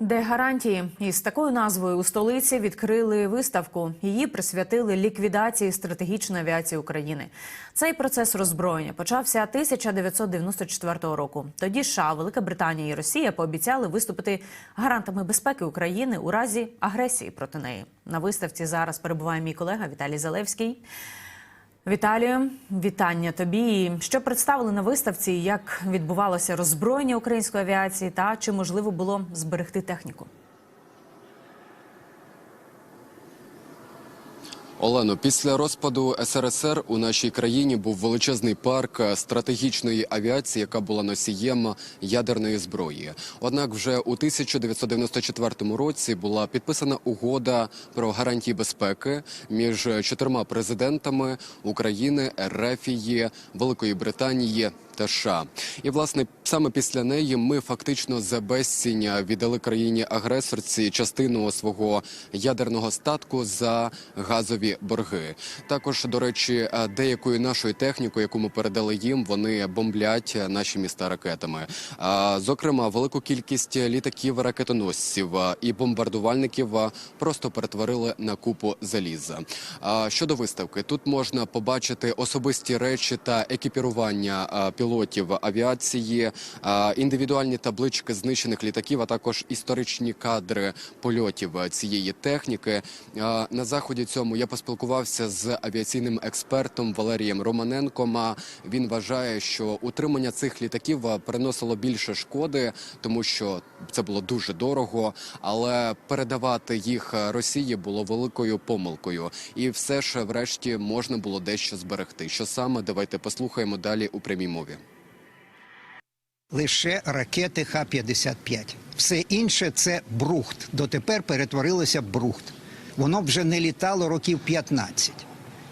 Де гарантії із такою назвою у столиці відкрили виставку. Її присвятили ліквідації стратегічної авіації України. Цей процес роззброєння почався 1994 року. Тоді США, Велика Британія і Росія пообіцяли виступити гарантами безпеки України у разі агресії проти неї. На виставці зараз перебуває мій колега Віталій Залевський. Віталію, вітання тобі. Що представили на виставці? Як відбувалося роззброєння української авіації, та чи можливо було зберегти техніку? Олено, після розпаду СРСР у нашій країні був величезний парк стратегічної авіації, яка була носієм ядерної зброї. Однак, вже у 1994 році була підписана угода про гарантії безпеки між чотирма президентами України, Ерефії, Великої Британії. Та США. і власне саме після неї ми фактично за безціння віддали країні агресорці частину свого ядерного статку за газові борги. Також до речі, деякою нашою технікою, яку ми передали їм, вони бомблять наші міста ракетами. Зокрема, велику кількість літаків, ракетоносців і бомбардувальників просто перетворили на купу заліза. Щодо виставки, тут можна побачити особисті речі та екіпірування пілотів авіації, індивідуальні таблички знищених літаків, а також історичні кадри польотів цієї техніки. На заході цьому я поспілкувався з авіаційним експертом Валерієм Романенком. Він вважає, що утримання цих літаків приносило більше шкоди, тому що це було дуже дорого, але передавати їх Росії було великою помилкою, і все ж, врешті, можна було дещо зберегти. Що саме давайте послухаємо далі у прямій мові лише ракети Х-55. Все інше це брухт. Дотепер перетворилося брухт. Воно вже не літало років 15.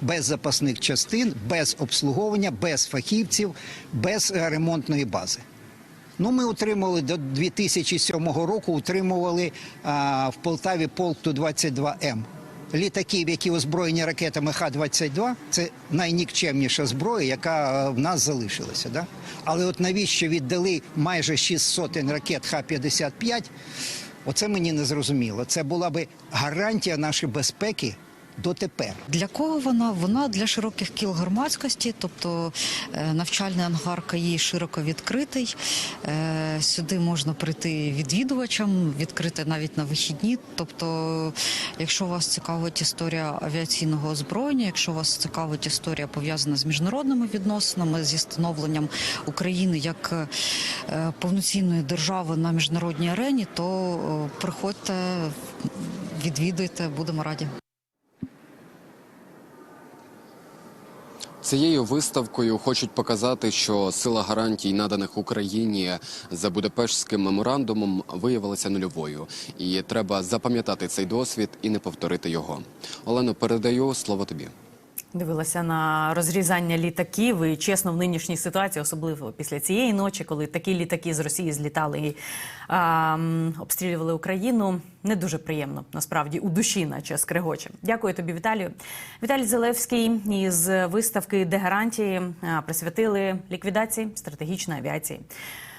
Без запасних частин, без обслуговування, без фахівців, без е, ремонтної бази. Ну, ми утримували до 2007 року. Утримували а, в Полтаві полк Ту-22М літаків, які озброєні ракетами Х-22, це найнікчемніша зброя, яка е, в нас залишилася. Да? Але от навіщо віддали майже 6 сотень ракет Х-55, оце мені не зрозуміло. Це була би гарантія нашої безпеки дотепер. Для кого вона? Вона для широких кіл громадськості, тобто е, навчальний ангар КАї широко відкритий. Е, сюди можна прийти відвідувачам, відкрити навіть на вихідні. Тобто, якщо вас цікавить історія авіаційного озброєння, якщо вас цікавить історія пов'язана з міжнародними відносинами, зі становленням України як е, повноцінної держави на міжнародній арені, то приходьте, відвідуйте, будемо раді. Цією виставкою хочуть показати, що сила гарантій, наданих Україні за Будапештським меморандумом, виявилася нульовою, і треба запам'ятати цей досвід і не повторити його. Олено, передаю слово тобі. Дивилася на розрізання літаків і чесно в нинішній ситуації, особливо після цієї ночі, коли такі літаки з Росії злітали і а, обстрілювали Україну. Не дуже приємно насправді у душі, наче скрегоче. Дякую тобі, Віталію. Віталій Зелевський із виставки де гарантії присвятили ліквідації стратегічної авіації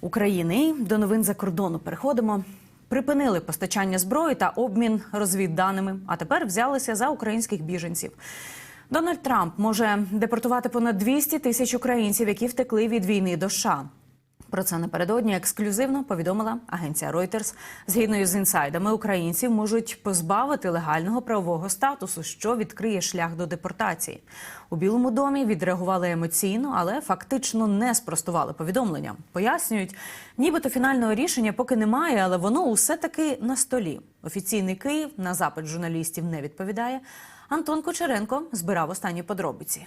України. До новин за кордону переходимо. Припинили постачання зброї та обмін розвідданими, а тепер взялися за українських біженців. Дональд Трамп може депортувати понад 200 тисяч українців, які втекли від війни до США. Про це напередодні ексклюзивно повідомила агенція Reuters. Згідно з інсайдами, українців можуть позбавити легального правового статусу, що відкриє шлях до депортації. У Білому домі відреагували емоційно, але фактично не спростували повідомлення. Пояснюють, нібито фінального рішення поки немає, але воно усе таки на столі. Офіційний Київ на запит журналістів не відповідає. Антон Кучеренко збирав останні подробиці.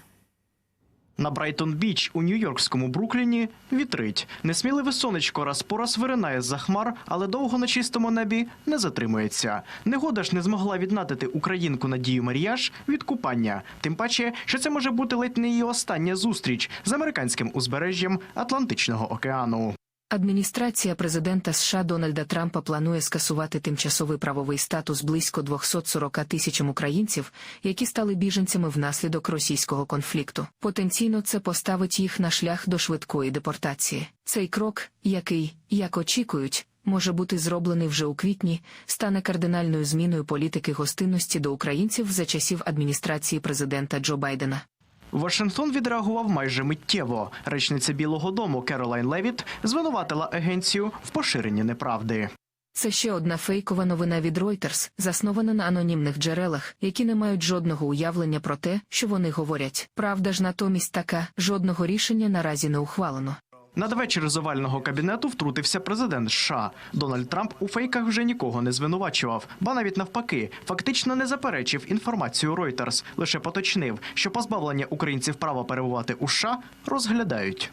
На Брайтон Біч у Нью-Йоркському Брукліні вітрить. Несміливе сонечко раз по раз виринає з-за хмар, але довго на чистому небі не затримується. Негода ж не змогла віднатити українку Надію Маріяш від купання. Тим паче, що це може бути ледь не її остання зустріч з американським узбережжям Атлантичного океану. Адміністрація президента США Дональда Трампа планує скасувати тимчасовий правовий статус близько 240 тисячам українців, які стали біженцями внаслідок російського конфлікту. Потенційно це поставить їх на шлях до швидкої депортації. Цей крок, який, як очікують, може бути зроблений вже у квітні, стане кардинальною зміною політики гостинності до українців за часів адміністрації президента Джо Байдена. Вашингтон відреагував майже миттєво. Речниця Білого Дому Керолайн Левіт звинуватила агенцію в поширенні неправди. Це ще одна фейкова новина від Reuters, заснована на анонімних джерелах, які не мають жодного уявлення про те, що вони говорять. Правда ж натомість така жодного рішення наразі не ухвалено. Надвечір з овального кабінету втрутився президент США. Дональд Трамп у фейках вже нікого не звинувачував, ба навіть навпаки, фактично не заперечив інформацію Reuters, лише поточнив, що позбавлення українців права перебувати у США розглядають.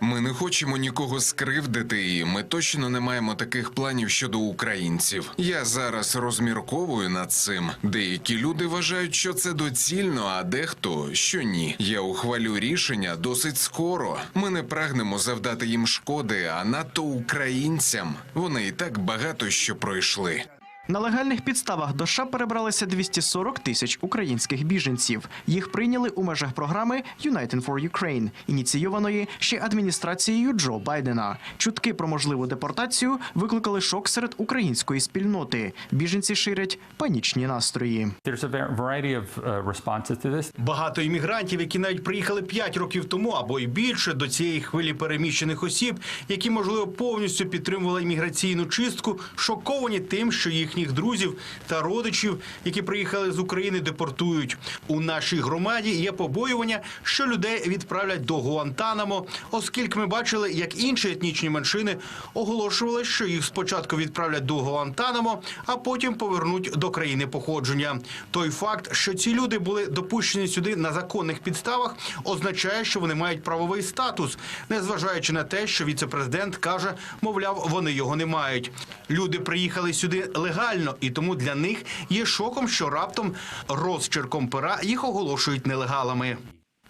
Ми не хочемо нікого скривдити, і ми точно не маємо таких планів щодо українців. Я зараз розмірковую над цим. Деякі люди вважають, що це доцільно, а дехто що ні. Я ухвалю рішення досить скоро. Ми не прагнемо завдати їм шкоди, а надто українцям. Вони і так багато що пройшли. На легальних підставах до США перебралися 240 тисяч українських біженців. Їх прийняли у межах програми United for Ukraine, ініційованої ще адміністрацією Джо Байдена. Чутки про можливу депортацію викликали шок серед української спільноти. Біженці ширять панічні настрої. Uh. Багато іммігрантів, які навіть приїхали 5 років тому або й більше до цієї хвилі переміщених осіб, які можливо повністю підтримували імміграційну чистку, шоковані тим, що їхніх друзів та родичів, які приїхали з України, депортують. У нашій громаді є побоювання, що людей відправлять до Гуантанамо, оскільки ми бачили, як інші етнічні меншини оголошували, що їх спочатку відправлять до Гуантанамо, а потім повернуть до країни походження. Той факт, що ці люди були допущені сюди на законних підставах, означає, що вони мають правовий статус, незважаючи на те, що віцепрезидент каже, мовляв, вони його не мають. Люди приїхали сюди легально, і тому для них є шоком, що раптом розчерком пера їх оголошують нелегалами.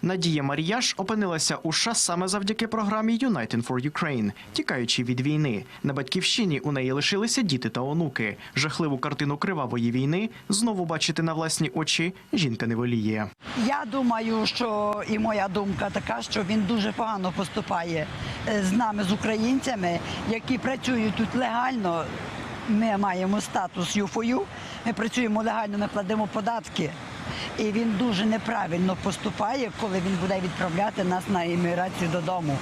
Надія Маріяш опинилася у США саме завдяки програмі United for Ukraine, тікаючи від війни. На батьківщині у неї лишилися діти та онуки. Жахливу картину кривавої війни знову бачити на власні очі жінка не воліє. Я думаю, що і моя думка така, що він дуже погано поступає е, з нами, з українцями, які працюють тут легально. Ми маємо статус ЮФОЮ, ми працюємо легально, ми платимо податки. І він дуже неправильно поступає, коли він буде відправляти нас на імміграцію додому.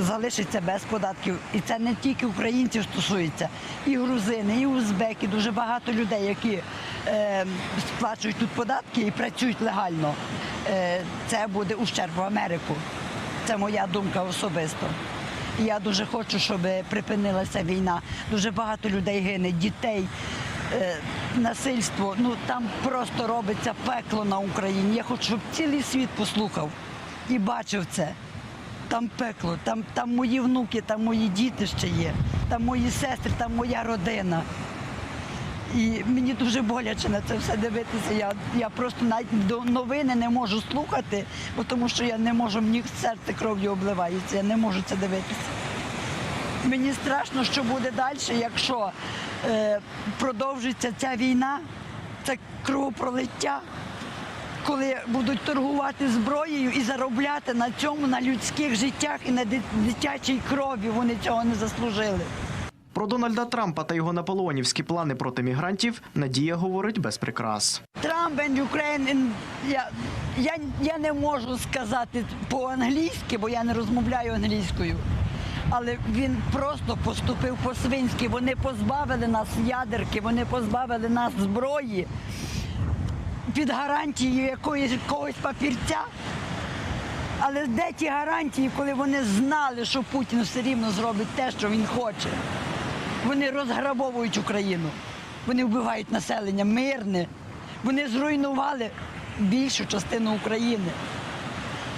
Залишиться без податків. І це не тільки українців стосується, і грузини, і узбеки, дуже багато людей, які е, сплачують тут податки і працюють легально. Е, це буде ущерб в Америку. Це моя думка особисто. Я дуже хочу, щоб припинилася війна. Дуже багато людей гине, дітей, е, насильство. Ну там просто робиться пекло на Україні. Я хочу, щоб цілий світ послухав і бачив це. Там пекло, там, там мої внуки, там мої діти ще є, там мої сестри, там моя родина. І мені дуже боляче на це все дивитися. Я, я просто навіть до новини не можу слухати, бо тому що я не можу, мені серце кров'ю обливається, я не можу це дивитися. Мені страшно, що буде далі, якщо е, продовжиться ця війна, це кровопролиття, коли будуть торгувати зброєю і заробляти на цьому, на людських життях і на дитячій крові. Вони цього не заслужили. Про Дональда Трампа та його наполеонівські плани проти мігрантів Надія говорить без прикрас. Трамп and Ukraine, я, не можу сказати по-англійськи, бо я не розмовляю англійською. Але він просто поступив по-свинськи. Вони позбавили нас ядерки, вони позбавили нас зброї під гарантією якоїсь якогось папірця. Але де ті гарантії, коли вони знали, що Путін все рівно зробить те, що він хоче? Вони розграбовують Україну. Вони вбивають населення мирне. Вони зруйнували більшу частину України.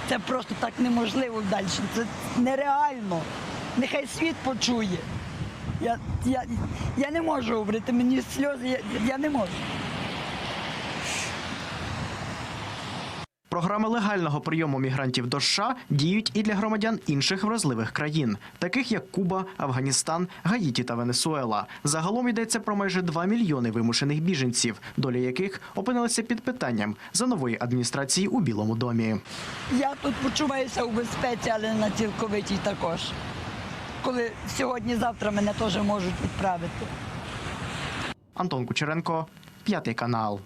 Це просто так неможливо далі. Це нереально. Нехай світ почує. Я, я, я не можу говорити, мені сльози, я, я не можу. Програми легального прийому мігрантів до США діють і для громадян інших вразливих країн, таких як Куба, Афганістан, Гаїті та Венесуела. Загалом йдеться про майже 2 мільйони вимушених біженців, доля яких опинилася під питанням за нової адміністрації у Білому домі. Я тут почуваюся у безпеці, але на цілковитій також. коли сьогодні-завтра мене теж можуть відправити. Антон Кучеренко, п'ятий канал.